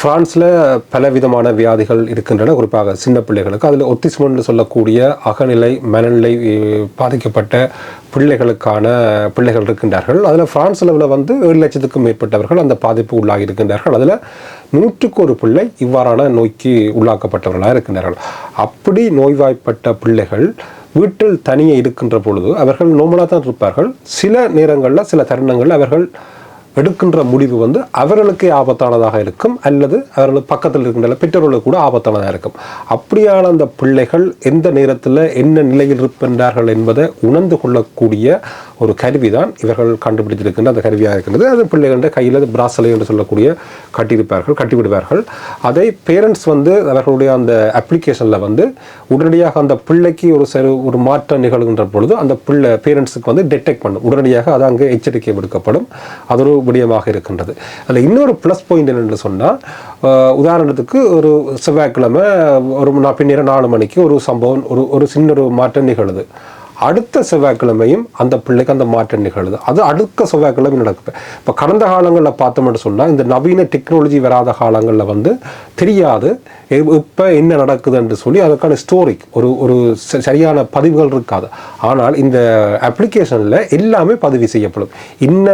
பிரான்ஸில் பலவிதமான வியாதிகள் இருக்கின்றன. குறிப்பாக சின்ன பிள்ளைகளுக்கு. அதில் ஒத்திஸ்மன்னு சொல்லக்கூடிய அகநிலை மனநிலை பாதிக்கப்பட்ட பிள்ளைகளுக்கான பிள்ளைகள் இருக்கின்றார்கள். அதில் பிரான்ஸ் அளவில் வந்து ஏழு லட்சத்துக்கும் மேற்பட்டவர்கள் அந்த பாதிப்பு உள்ளாகி இருக்கின்றார்கள். அதில் நூற்றுக்கு ஒரு பிள்ளை இவ்வாறான நோய்க்கு உள்ளாக்கப்பட்டவர்களாக இருக்கின்றார்கள். அப்படி நோய்வாய்ப்பட்ட பிள்ளைகள் வீட்டில் தனியே இருக்கின்ற பொழுது அவர்கள் நோமலாக தான் இருப்பார்கள். சில நேரங்களில் சில தருணங்களில் அவர்கள் எடுக்கின்ற முடிவு வந்து அவர்களுக்கே ஆபத்தானதாக இருக்கும் அல்லது அவர்களுக்கு பக்கத்தில் இருக்கின்ற பெற்றோர்களுக்கு கூட ஆபத்தானதாக இருக்கும். அப்படியான அந்த பிள்ளைகள் எந்த நேரத்தில் என்ன நிலையில் இருக்கின்றார்கள் என்பதை உணர்ந்து கொள்ளக்கூடிய ஒரு கருவி தான் இவர்கள் கண்டுபிடித்திருக்கின்ற அந்த கருவியாக இருக்கின்றது. அது பிள்ளைகளுடைய கையில் பிராசலை என்று சொல்லக்கூடிய கட்டியிருப்பார்கள் கட்டிவிடுவார்கள். அதை பேரண்ட்ஸ் வந்து அவர்களுடைய அந்த அப்ளிகேஷனில் வந்து உடனடியாக அந்த பிள்ளைக்கு ஒரு சரி ஒரு மாற்றம் நிகழ்கின்ற பொழுது அந்த பிள்ளை பேரண்ட்ஸுக்கு வந்து டிடெக்ட் பண்ணும். உடனடியாக அது அங்கே எச்சரிக்கை விடுக்கப்படும். அது ஒரு விடயமாக இருக்கின்றது. அதில் இன்னொரு ப்ளஸ் பாயிண்ட் என்று சொன்னால் உதாரணத்துக்கு ஒரு செவ்வாய்க்கிழமை ஒரு நான் பின்னேற நாலு மணிக்கு ஒரு சம்பவம் ஒரு ஒரு சின்ன ஒரு மாற்றம் நிகழுது. அடுத்த செவ்வாய்க்கிழமையும் அந்த பிள்ளைக்கு அந்த மாற்றம் நிகழுது. அது அடுத்த செவ்வாய்க்கிழமை நடக்குது. இப்போ கடந்த காலங்களில் பார்த்தோம்னு சொன்னால் இந்த நவீன டெக்னாலஜி வராத காலங்களில் வந்து தெரியாது. இப்போ என்ன நடக்குதுன்னு சொல்லி அதுக்கான ஸ்டோரிக் ஒரு ஒரு ச- சரியான பதிவுகள் இருக்காது. ஆனால் இந்த அப்ளிகேஷனில் எல்லாமே பதிவு செய்யப்படும். என்ன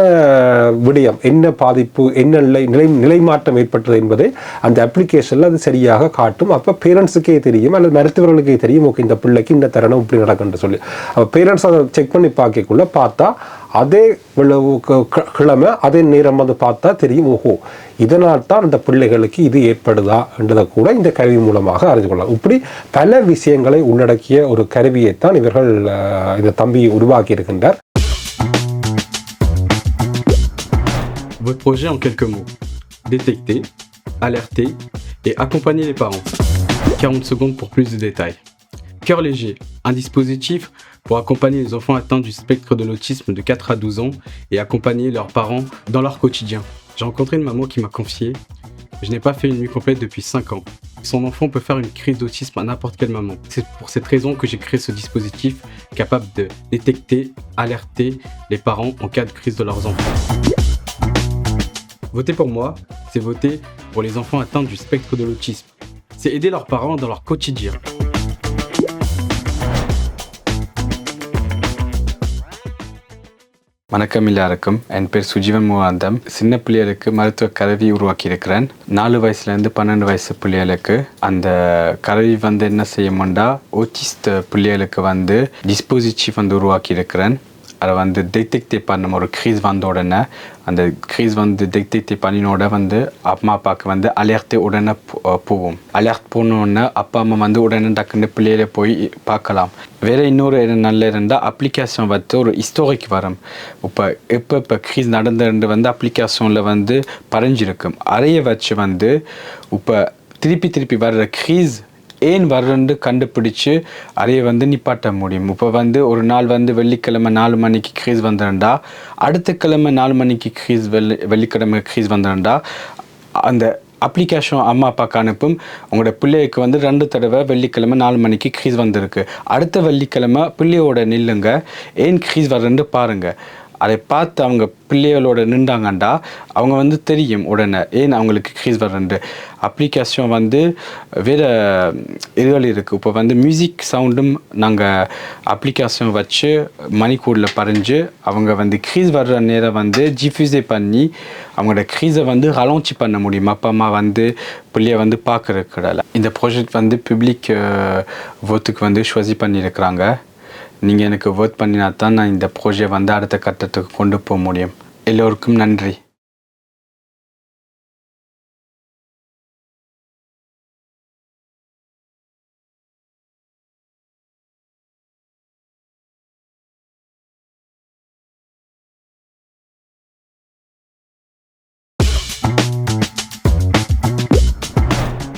விடயம் என்ன பாதிப்பு என்ன நிலை நிலை நிலைமாற்றம் ஏற்பட்டது என்பதை அந்த அப்ளிகேஷனில் அது சரியாக காட்டும். அப்போ பேரண்ட்ஸுக்கே தெரியும் அல்லது மருத்துவர்களுக்கே தெரியும் ஓகே இந்த பிள்ளைக்கு இந்த தருணம் இப்படி நடக்குன்னு சொல்லி. அப்போ பேரண்ட்ஸ் அதை செக் பண்ணி பார்க்கக்குள்ள பார்த்தா அதே க- கிழமை அதே நேரம் வந்து பார்த்தா தெரியும் ஓஹோ இதனால் தான் அந்த பிள்ளைகளுக்கு இது ஏற்படுதா என்றதை கூட இந்த கருவி மூலமாக அறிந்து கொள்ளலாம் இப்படி பல விஷயங்களை உள்ளடக்கிய ஒரு கருவியைத்தான் இவர்கள் இந்த தம்பி உருவாக்கி இருக்கின்றார் Votre projet en quelques mots. Détecter, alerter et accompagner les parents. 40 secondes pour plus de détails. Cœur léger, un dispositif pour accompagner les enfants atteints du spectre de l'autisme de 4 à 12 ans et accompagner leurs parents dans leur quotidien. J'ai rencontré une maman qui m'a confié Je n'ai pas fait une nuit complète depuis 5 ans. Son enfant peut faire une crise d'autisme à n'importe quel moment. C'est pour cette raison que j'ai créé ce dispositif capable de détecter, alerter les parents en cas de crise de leurs enfants. Voter pour moi, c'est voter pour les enfants atteints du spectre de l'autisme. C'est aider leurs parents dans leur quotidien. வணக்கம் எல்லாருக்கும். என் பேர் சுஜீவன் மூவாந்தம். சின்ன பிள்ளைகளுக்கு மருத்துவ கருவி உருவாக்கியிருக்கிறேன். நாலு வயசுலேருந்து பன்னெண்டு வயசு பிள்ளைகளுக்கு அந்த கருவி வந்து என்ன செய்யும்டா ஓச்சிஸ்த பிள்ளைகளுக்கு வந்து டிஸ்போசிட்டிவ் வந்து உருவாக்கியிருக்கிறேன். அதை வந்து டிடெக்டிவ் பண்ணும் ஒரு க்ரீஸ் வந்த உடனே அந்த க்ரீஸ் வந்து டிடெக்டிவ் பண்ணினோட வந்து அம்மா அப்பாவுக்கு வந்து அலர்ட்டு உடனே போ- போகும். அலர்ட் போனோடனே அப்பா அம்மா வந்து உடனே டக்குன்னு பிள்ளையில போய் பார்க்கலாம். வேற இன்னொரு என்ன நல்ல இருந்தால் அப்ளிகேஷன் வந்து ஒரு ஹிஸ்டோரிக் வரும். இப்போ எப்போ இப்போ க்ரீஸ் நடந்துருந்து வந்து அப்ளிகேஷனில் வந்து பறைஞ்சிருக்கும் அறைய வச்சு வந்து இப்போ திருப்பி திருப்பி வர்ற க்ரீஸ் ஏன் வர்றன்னு கண்டுபிடிச்சு அதையே வந்து நிப்பாட்ட முடியும். இப்போ வந்து ஒரு நாள் வந்து வெள்ளிக்கிழமை நாலு மணிக்கு க்ரீஸ் வந்துருந்தா அடுத்த கிழமை நாலு மணிக்கு க்ரீஸ் வெள்ளி வெள்ளிக்கிழமை க்ரீஸ் வந்துருந்தா அந்த அப்ளிகேஷன் அம்மா அப்பாவுக்கு அனுப்பும். உங்களோட பிள்ளைக்கு வந்து ரெண்டு தடவை வெள்ளிக்கிழமை நாலு மணிக்கு க்ரீஸ் வந்திருக்கு. அடுத்த வெள்ளிக்கிழமை பிள்ளையோட நில்லுங்க. ஏன் க்ரீஸ் வர்றன்னு பாருங்கள் அதை பார்த்து அவங்க பிள்ளைகளோட நின்றாங்கண்டா அவங்க வந்து தெரியும் உடனே ஏன் அவங்களுக்கு க்ரீஸ் வரண்டு அப்ளிகேஷன் வந்து வேறு இதுகள் இருக்குது இப்போ வந்து மியூசிக் சவுண்டும் நாங்கள் அப்ளிகேஷன் வச்சு மணிக்கூடில் பறிஞ்சு அவங்க வந்து க்ரீஸ் வர்ற நேரம் வந்து ஜிஃப்யூஸே பண்ணி அவங்களோட க்ரீஸை வந்து அலோன்ச்சி பண்ண முடியும்? அப்பா அம்மா வந்து பிள்ளைய வந்து பார்க்குறதுக்கடல இந்த ப்ராஜெக்ட் வந்து பப்ளிக் ஓத்துக்கு வந்து choisi பண்ணியிருக்கிறாங்க. நீங்கள் எனக்கு vote பண்ணினா தான் நான் இந்த ப்ராஜெக்ட் வந்து அடுத்த கட்டத்துக்கு கொண்டு போக முடியும் எல்லோருக்கும் நன்றி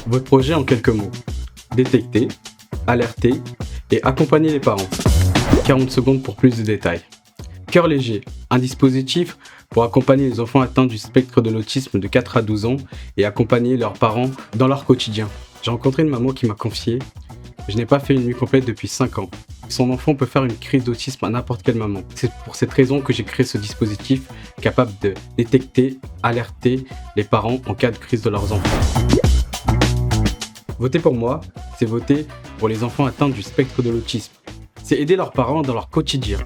Votre projet en quelques mots. Détecter, alerter et accompagner les parents. 40 secondes pour plus de détails. Cœur léger, un dispositif pour accompagner les enfants atteints du spectre de l'autisme de 4 à 12 ans et accompagner leurs parents dans leur quotidien. J'ai rencontré une maman qui m'a confié Je n'ai pas fait une nuit complète depuis 5 ans. son enfant peut faire une crise d'autisme à n'importe quel moment. C'est pour cette raison que j'ai créé ce dispositif capable de détecter, alerter les parents en cas de crise de leurs enfants. Voter pour moi, c'est voter pour les enfants atteints du spectre de l'autisme. C'est aider leurs parents dans leur quotidien.